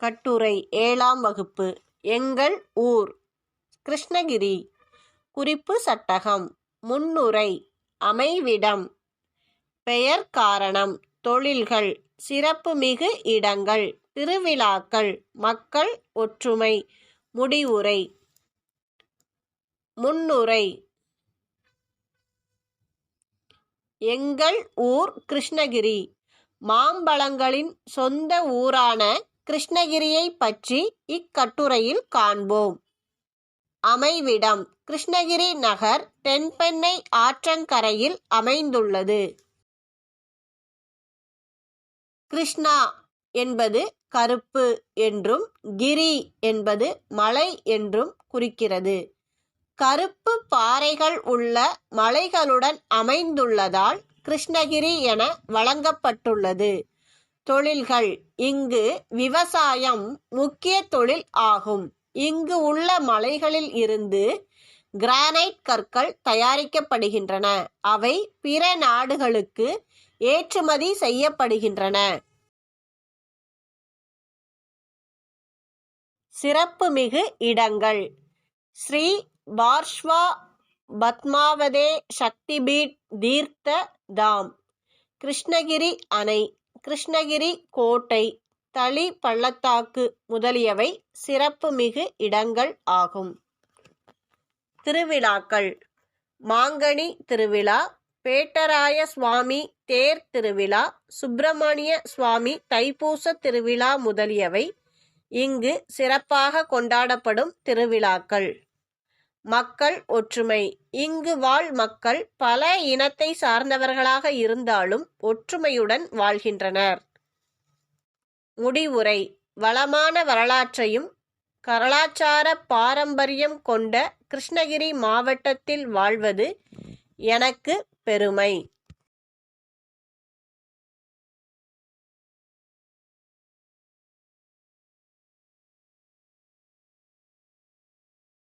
கட்டுரை ஏழாம் வகுப்பு. எங்கள் ஊர். கிருஷ்ணகிரி. குறிப்பு சட்டகம். முன்னுரை. அமைவிடம். பெயர் காரணம். தொழில்கள். சிறப்புமிகு இடங்கள். திருவிழாக்கள். மக்கள் ஒற்றுமை. முடிவுரை. முன்னுரை. எங்கள் ஊர் கிருஷ்ணகிரி. மாம்பழங்களின் சொந்த ஊரான கிருஷ்ணகிரியை பற்றி இக்கட்டுரையில் காண்போம். அமைவிடம் கிருஷ்ணகிரி நகர் தென்பெண்ணை ஆற்றங்கரையில் அமைந்துள்ளது. கிருஷ்ணா என்பது கருப்பு என்றும் கிரி என்பது மலை என்றும் குறிக்கிறது. கருப்பு பாறைகள் உள்ள மலைகளுடன் அமைந்துள்ளதால் கிருஷ்ணகிரி என வழங்கப்பட்டுள்ளது. தொழில்கள் இங்கு விவசாயம் முக்கிய தொழில் ஆகும். இங்கு உள்ள மலைகளில் இருந்து கிரானைட் கற்கள் தயாரிக்கப்படுகின்றன. அவை பிற நாடுகளுக்கு ஏற்றுமதி செய்யப்படுகின்றன. சிறப்புமிகு இடங்கள். ஸ்ரீ பார்ஷ்வா பத்மாவதே சக்திபீட் தீர்த்த தாம். கிருஷ்ணகிரி அணை. கிருஷ்ணகிரி கோட்டை தளி பள்ளத்தாக்கு முதலியவை சிறப்புமிகு இடங்கள் ஆகும். திருவிழாக்கள். மாங்கனி திருவிழா பேட்டராய சுவாமி தேர் திருவிழா சுப்பிரமணிய சுவாமி தைப்பூச திருவிழா முதலியவை இங்கு சிறப்பாக கொண்டாடப்படும் திருவிழாக்கள். மக்கள் ஒற்றுமை. இங்கு வாழ் மக்கள் பல இனத்தை சார்ந்தவர்களாக இருந்தாலும் ஒற்றுமையுடன் வாழ்கின்றனர். முடிவுரை. வளமான வரலாற்றையும் கலாச்சார பாரம்பரியம் கொண்ட கிருஷ்ணகிரி மாவட்டத்தில் வாழ்வது எனக்கு பெருமை.